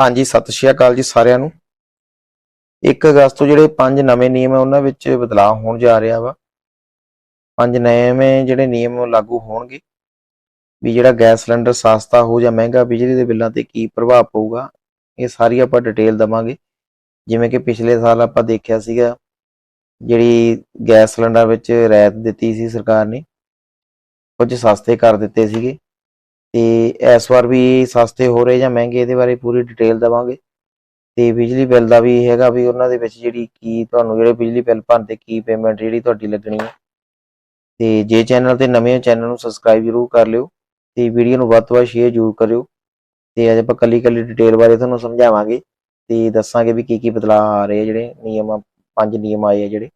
ਹਾਂਜੀ, ਸਤਿ ਸ਼੍ਰੀ ਅਕਾਲ ਜੀ ਸਾਰਿਆਂ ਨੂੰ। 1 ਅਗਸਤ ਤੋਂ ਜਿਹੜੇ ਪੰਜ ਨਵੇਂ ਨਿਯਮ ਆ, ਉਹਨਾਂ ਵਿੱਚ ਬਦਲਾਅ ਹੋਣ ਜਾ ਰਿਹਾ ਵਾ। ਪੰਜ ਨਵੇਂ ਜਿਹੜੇ ਨਿਯਮ ਲਾਗੂ ਹੋਣਗੇ ਵੀ ਜਿਹੜਾ ਗੈਸ ਸਿਲੰਡਰ ਸਸਤਾ ਹੋ ਜਾਂ ਮਹਿੰਗਾ, ਬਿਜਲੀ ਦੇ ਬਿੱਲਾਂ ਤੇ ਕੀ ਪ੍ਰਭਾਵ ਪਊਗਾ, ਇਹ ਸਾਰੀ ਆਪਾਂ ਡਿਟੇਲ ਦਵਾਂਗੇ। ਜਿਵੇਂ ਕਿ ਪਿਛਲੇ ਸਾਲ ਆਪਾਂ ਦੇਖਿਆ ਸੀਗਾ, ਜਿਹੜੀ ਗੈਸ ਸਿਲੰਡਰ ਵਿੱਚ ਰਿਆਇਤ ਦਿੱਤੀ ਸੀ ਸਰਕਾਰ ਨੇ, ਕੁਝ ਸਸਤੇ ਕਰ ਦਿੱਤੇ ਸੀਗੇ। ਤੇ ਇਸ ਵਾਰ ਵੀ ਸਸਤੇ ਹੋ ਰਹੇ ਜਾਂ ਮਹਿੰਗੇ, ਇਹਦੇ ਬਾਰੇ ਪੂਰੀ ਡਿਟੇਲ ਦਵਾਂਗੇ। ਤੇ ਬਿਜਲੀ ਬਿੱਲ ਦਾ ਵੀ ਹੈਗਾ ਵੀ ਉਹਨਾਂ ਦੇ ਵਿੱਚ ਜਿਹੜੀ ਕੀ ਤੁਹਾਨੂੰ ਜਿਹੜੇ ਬਿਜਲੀ ਬਿੱਲ ਭਰਨ ਤੇ ਕੀ ਪੇਮੈਂਟ ਜਿਹੜੀ ਤੁਹਾਡੀ ਲੱਗਣੀ ਹੈ। ਤੇ ਜੇ ਚੈਨਲ ਤੇ ਨਵੇਂ ਹੋ ਚੈਨਲ ਨੂੰ ਸਬਸਕ੍ਰਾਈਬ ਜ਼ਰੂਰ ਕਰ ਲਿਓ ਤੇ ਵੀਡੀਓ ਨੂੰ ਵੱਧ ਤੋਂ ਵੱਧ ਸ਼ੇਅਰ ਜ਼ਰੂਰ ਕਰਿਓ। ਤੇ ਅੱਜ ਆਪਾਂ ਕੱਲੀ ਕੱਲੀ ਡਿਟੇਲ ਬਾਰੇ ਤੁਹਾਨੂੰ ਸਮਝਾਵਾਂਗੇ ਤੇ ਦੱਸਾਂਗੇ ਵੀ ਕੀ ਕੀ ਬਦਲਾਅ ਆ ਰਹੇ ਆ ਜਿਹੜੇ ਨਿਯਮ, ਪੰਜ ਨਿਯਮ ਆਏ ਆ ਜਿਹੜੇ।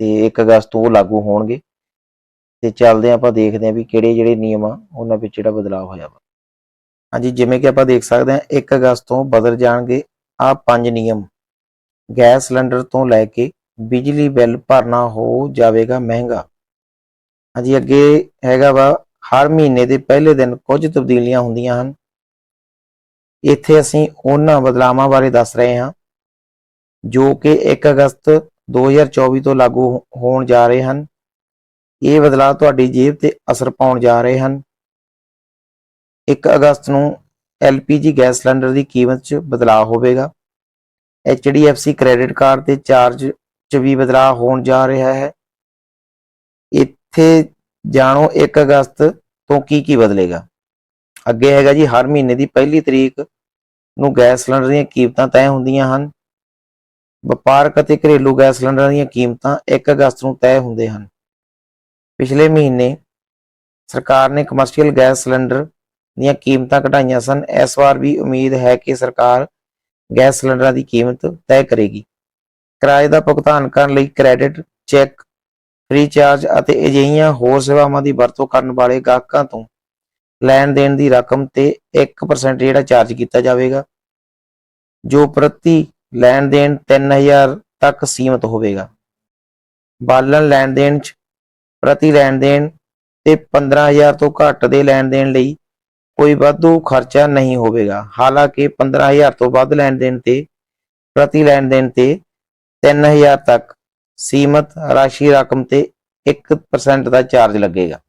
ਤੇ 1 ਅਗਸਤ ਤੋਂ ਉਹ ਲਾਗੂ ਹੋਣਗੇ। ਤੇ ਚੱਲਦੇ ਹਾਂ ਆਪਾਂ ਦੇਖਦੇ ਹਾਂ ਵੀ ਕਿਹੜੇ ਜਿਹੜੇ ਨਿਯਮ ਆ, ਉਹਨਾਂ ਵਿੱਚ ਜਿਹੜਾ ਬਦਲਾਅ ਹੋਇਆ ਵਾ। ਹਾਂਜੀ, ਜਿਵੇਂ ਕਿ ਆਪਾਂ ਦੇਖ ਸਕਦੇ ਹਾਂ 1 ਅਗਸਤ ਤੋਂ ਬਦਲ ਜਾਣਗੇ ਆ ਪੰਜ ਨਿਯਮ। ਗੈਸ ਸਿਲੰਡਰ ਤੋਂ ਲੈ ਕੇ ਬਿਜਲੀ ਬਿੱਲ ਭਰਨਾ ਹੋ ਜਾਵੇਗਾ ਮਹਿੰਗਾ। ਹਾਂਜੀ, ਅੱਗੇ ਹੈਗਾ ਵਾ, ਹਰ ਮਹੀਨੇ ਦੇ ਪਹਿਲੇ ਦਿਨ ਕੁਝ ਤਬਦੀਲੀਆਂ ਹੁੰਦੀਆਂ ਹਨ। ਇੱਥੇ ਅਸੀਂ ਉਹਨਾਂ ਬਦਲਾਵਾਂ ਬਾਰੇ ਦੱਸ ਰਹੇ ਹਾਂ, ਜੋ ਕਿ 1 ਅਗਸਤ 2024 ਤੋਂ ਲਾਗੂ ਹੋ- ਹੋਣ ਜਾ ਰਹੇ ਹਨ। ਇਹ ਬਦਲਾਅ ਤੁਹਾਡੀ ਜੇਬ ਤੇ ਅਸਰ ਪਾਉਣ ਜਾ ਰਹੇ ਹਨ। 1 ਅਗਸਤ ਨੂੰ LPG ਗੈਸ ਸਿਲੰਡਰ ਦੀ ਕੀਮਤ 'ਚ ਬਦਲਾਅ ਹੋਵੇਗਾ। HDFC ਕ੍ਰੈਡਿਟ ਕਾਰਡ ਤੇ ਚਾਰਜ 'ਚ ਵੀ ਬਦਲਾਅ ਹੋਣ ਜਾ ਰਿਹਾ ਹੈ। ਇੱਥੇ ਜਾਣੋ 1 ਅਗਸਤ ਤੋਂ ਕੀ ਕੀ ਬਦਲੇਗਾ। ਅੱਗੇ ਹੈਗਾ ਜੀ, ਹਰ ਮਹੀਨੇ ਦੀ ਪਹਿਲੀ ਤਰੀਕ ਨੂੰ ਗੈਸ ਸਿਲੰਡਰ ਦੀਆਂ ਕੀਮਤਾਂ ਤੈਅ ਹੁੰਦੀਆਂ ਹਨ। ਵਪਾਰਕ ਅਤੇ ਘਰੇਲੂ ਗੈਸ ਸਿਲੰਡਰਾਂ ਦੀਆਂ ਕੀਮਤਾਂ 1 ਅਗਸਤ ਨੂੰ ਤੈਅ ਹੁੰਦੇ ਹਨ। ਪਿਛਲੇ ਮਹੀਨੇ ਸਰਕਾਰ ਨੇ ਕਮਰਸ਼ੀਅਲ ਗੈਸ ਸਿਲੰਡਰ ਦੀਆਂ ਕੀਮਤਾਂ ਘਟਾਈਆਂ ਸਨ। ਇਸ ਵਾਰ ਵੀ ਉਮੀਦ ਹੈ ਕਿ ਸਰਕਾਰ ਗੈਸ ਸਿਲੰਡਰਾਂ ਦੀ ਕੀਮਤ ਤੈਅ ਕਰੇਗੀ। ਕਿਰਾਏ ਦਾ ਭੁਗਤਾਨ ਕਰਨ ਲਈ ਕ੍ਰੈਡਿਟ ਚੈੱਕ ਰੀਚਾਰਜ ਅਤੇ ਅਜਿਹੀਆਂ ਹੋਰ ਸੇਵਾਵਾਂ ਦੀ ਵਰਤੋਂ ਕਰਨ ਵਾਲੇ ਗਾਹਕਾਂ ਤੋਂ ਲੈਣ ਦੇਣ ਦੀ ਰਕਮ ਤੇ 1% ਜਿਹੜਾ ਚਾਰਜ ਕੀਤਾ ਜਾਵੇਗਾ, ਜੋ ਪ੍ਰਤੀ ਲੈਣ ਦੇਣ 3000 ਤੱਕ ਸੀਮਤ ਹੋਵੇਗਾ। ਬਾਲਣ ਲੈਣ ਦੇਣ 'ਚ ਪ੍ਰਤੀ ਲੈਣ ਦੇਣ ਤੇ 15000 ਤੋਂ ਘੱਟ ਦੇ ਲੈਣ ਦੇਣ ਲਈ ਕੋਈ ਵਾਧੂ ਖਰਚਾ ਨਹੀਂ ਹੋਵੇਗਾ। ਹਾਲਾਂਕਿ 15000 ਤੋਂ ਵੱਧ ਲੈਣ ਦੇਣ ਤੇ, ਪ੍ਰਤੀ ਲੈਣ ਦੇਣ ਤੇ 3000 ਤੱਕ ਸੀਮਤ ਰਾਸ਼ੀ ਰਕਮ ਤੇ 1% ਦਾ ਚਾਰਜ ਲੱਗੇਗਾ।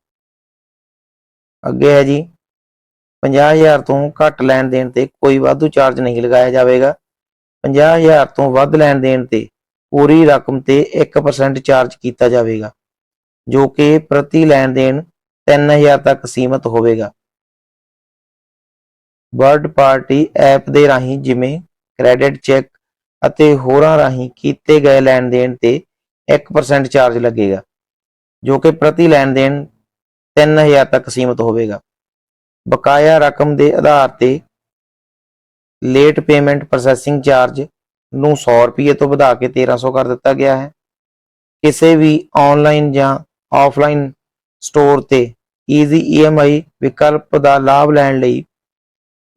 ਅੱਗੇ ਹੈ ਜੀ 50000 ਤੋਂ ਘੱਟ ਲੈਣ ਦੇਣ ਤੇ ਕੋਈ ਵਾਧੂ ਚਾਰਜ ਨਹੀਂ ਲਗਾਇਆ ਜਾਵੇਗਾ। 50000 ਤੋਂ ਵੱਧ ਲੈਣ ਦੇਣ ਤੇ ਪੂਰੀ ਰਕਮ ਤੇ 1% ਚਾਰਜ ਕੀਤਾ ਜਾਵੇਗਾ। ਜੋ ਕਿ ਪ੍ਰਤੀ ਲੈਣ ਦੇਣ 3000 ਤੱਕ ਸੀਮਤ ਹੋਵੇਗਾ। ਵਰਡ ਪਾਰਟੀ ਐਪ ਦੇ ਰਾਹੀਂ ਜਿਵੇਂ ਕ੍ਰੈਡਿਟ ਚੈੱਕ ਅਤੇ ਹੋਰਾਂ ਰਾਹੀਂ ਕੀਤੇ ਗਏ ਲੈਣ ਦੇਣ ਤੇ 1% ਚਾਰਜ ਲੱਗੇਗਾ, ਜੋ ਕਿ ਪ੍ਰਤੀ ਲੈਣ ਦੇਣ 3000 ਤੱਕ ਸੀਮਤ ਹੋਵੇਗਾ। ਬਕਾਇਆ ਰਕਮ ਦੇ ਆਧਾਰ ਤੇ ਲੇਟ ਪੇਮੈਂਟ ਪ੍ਰੋਸੈਸਿੰਗ ਚਾਰਜ ਨੂੰ 100 ਰੁਪਏ ਤੋਂ ਵਧਾ ਕੇ 1300 ਕਰ ਦਿੱਤਾ ਗਿਆ ਹੈ। ਕਿਸੇ ਵੀ ਆਨਲਾਈਨ ਜਾਂ ਆਫਲਾਈਨ ਸਟੋਰ ਤੇ ਈਜ਼ੀ EMI ਵਿਕਲਪ ਦਾ ਲਾਭ ਲੈਣ ਲਈ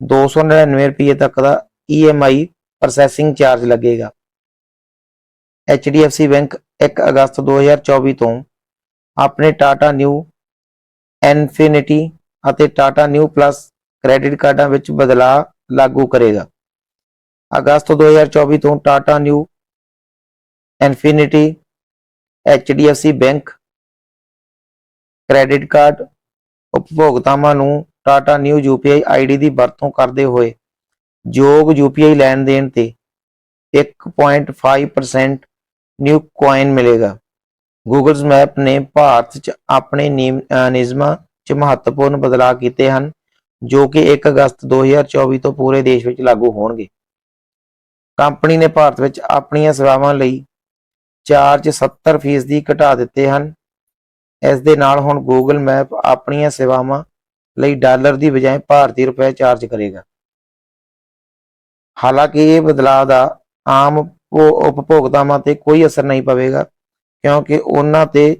299 ਰੁਪਏ ਤੱਕ ਦਾ EMI ਪ੍ਰੋਸੈਸਿੰਗ ਚਾਰਜ ਲੱਗੇਗਾ। HDFC ਬੈਂਕ 1 ਅਗਸਤ 2024 ਤੋਂ ਆਪਣੇ ਟਾਟਾ ਨਿਊ ਇਨਫਿਨਿਟੀ ਅਤੇ ਟਾਟਾ ਨਿਊ ਪਲੱਸ ਕ੍ਰੈਡਿਟ ਕਾਰਡਾਂ ਵਿੱਚ ਬਦਲਾਅ ਲਾਗੂ ਕਰੇਗਾ। ਅਗਸਤ 2024 ਤੋਂ Tata Neu Infinity HDFC bank credit card ਉਪਭੋਗਤਾਵਾਂ ਨੂੰ ਟਾਟਾ ਨਿਊ UPI ਆਈਡੀ ਦੀ ਵਰਤੋਂ ਕਰਦੇ ਹੋਏ ਯੋਗ UPI ਲੈਣ ਦੇਣ ਤੇ 1.5% ਨਿਊ ਕੋਇਨ ਮਿਲੇਗਾ। ਗੂਗਲ ਮੈਪ ਨੇ ਭਾਰਤ 'ਚ ਆਪਣੇ ਨਿਯਮ- ਨਿਯਮਾਂ 'ਚ ਮਹੱਤਵਪੂਰਨ ਬਦਲਾਅ ਕੀਤੇ ਹਨ, ਜੋ ਕਿ 1 ਅਗਸਤ 2024 ਤੋਂ ਪੂਰੇ ਦੇਸ਼ ਵਿੱਚ ਲਾਗੂ ਹੋਣਗੇ। ਕੰਪਨੀ ਨੇ ਭਾਰਤ ਵਿੱਚ ਆਪਣੀਆਂ ਸੇਵਾਵਾਂ ਲਈ ਚਾਰਜ 70% ਦੀ ਘਟਾ ਦਿੱਤੇ ਹਨ। ਇਸ ਦੇ ਨਾਲ ਹੁਣ ਗੂਗਲ ਮੈਪ ਆਪਣੀਆਂ ਸੇਵਾਵਾਂ ਲਈ ਡਾਲਰ ਦੀ ਬਜਾਏ ਭਾਰਤੀ ਰੁਪਏ ਚਾਰਜ ਕਰੇਗਾ। ਹਾਲਾਂਕਿ ਇਹ ਬਦਲਾਅ ਦਾ ਆਮ ਉਪਭੋਗਤਾਵਾਂ ਤੇ ਕੋਈ ਅਸਰ ਨਹੀਂ ਪਵੇਗਾ, ਕਿਉਂਕਿ ਉਹਨਾਂ ਤੇ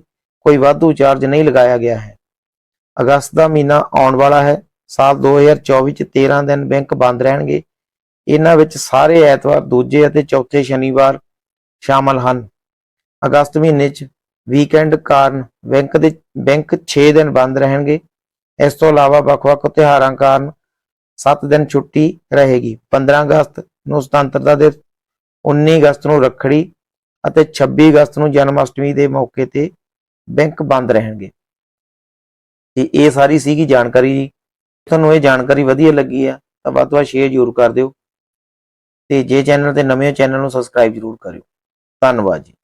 ਕੋਈ ਵਾਧੂ ਚਾਰਜ ਨਹੀਂ ਲਗਾਇਆ ਗਿਆ ਹੈ। ਅਗਸਤ ਦਾ ਮਹੀਨਾ ਆਉਣ ਵਾਲਾ ਹੈ, ਸਾਲ 2024 ਚ 13 ਦਿਨ ਬੈਂਕ ਬੰਦ ਰਹਿਣਗੇ। ਇਹਨਾਂ ਵਿੱਚ ਸਾਰੇ ਐਤਵਾਰ, ਦੂਜੇ ਅਤੇ ਚੌਥੇ ਸ਼ਨੀਵਾਰ ਸ਼ਾਮਲ ਹਨ। ਅਗਸਤ ਮਹੀਨੇ ਚ ਵੀਕਐਂਡ ਕਾਰਨ ਬੈਂਕ ਦੇ ਬੈਂਕ 6 ਦਿਨ ਬੰਦ ਰਹਿਣਗੇ। ਇਸ ਤੋਂ ਇਲਾਵਾ ਵੱਖ-ਵੱਖ ਤਿਉਹਾਰਾਂ ਕਾਰਨ 7 ਦਿਨ ਛੁੱਟੀ ਰਹੇਗੀ। 15 ਅਗਸਤ ਨੂੰ ਸੁਤੰਤਰਤਾ ਦਿਵਸ 19 ਅਗਸਤ ਨੂੰ ਰੱਖੜੀ ਅਤੇ 26 ਅਗਸਤ ਨੂੰ ਜਨਮ ਅਸ਼ਟਮੀ ਦੇ ਮੌਕੇ ਤੇ ਬੈਂਕ ਬੰਦ ਰਹਿਣਗੇ। ਤੇ ਇਹ ਸਾਰੀ ਸੀਗੀ ਜਾਣਕਾਰੀ ਜੀ। ਤੁਹਾਨੂੰ ਇਹ ਜਾਣਕਾਰੀ ਵਧੀਆ ਲੱਗੀ ਆ ਤਾਂ ਵੱਧ ਤੋਂ ਵੱਧ ਸ਼ੇਅਰ ਜ਼ਰੂਰ ਕਰ ਦਿਓ। ਤੇ ਜੇ ਚੈਨਲ ਤੇ ਨਵੇਂ ਹੋ ਚੈਨਲ ਨੂੰ ਸਬਸਕ੍ਰਾਈਬ ਜ਼ਰੂਰ ਕਰਿਓ। ਧੰਨਵਾਦ ਜੀ।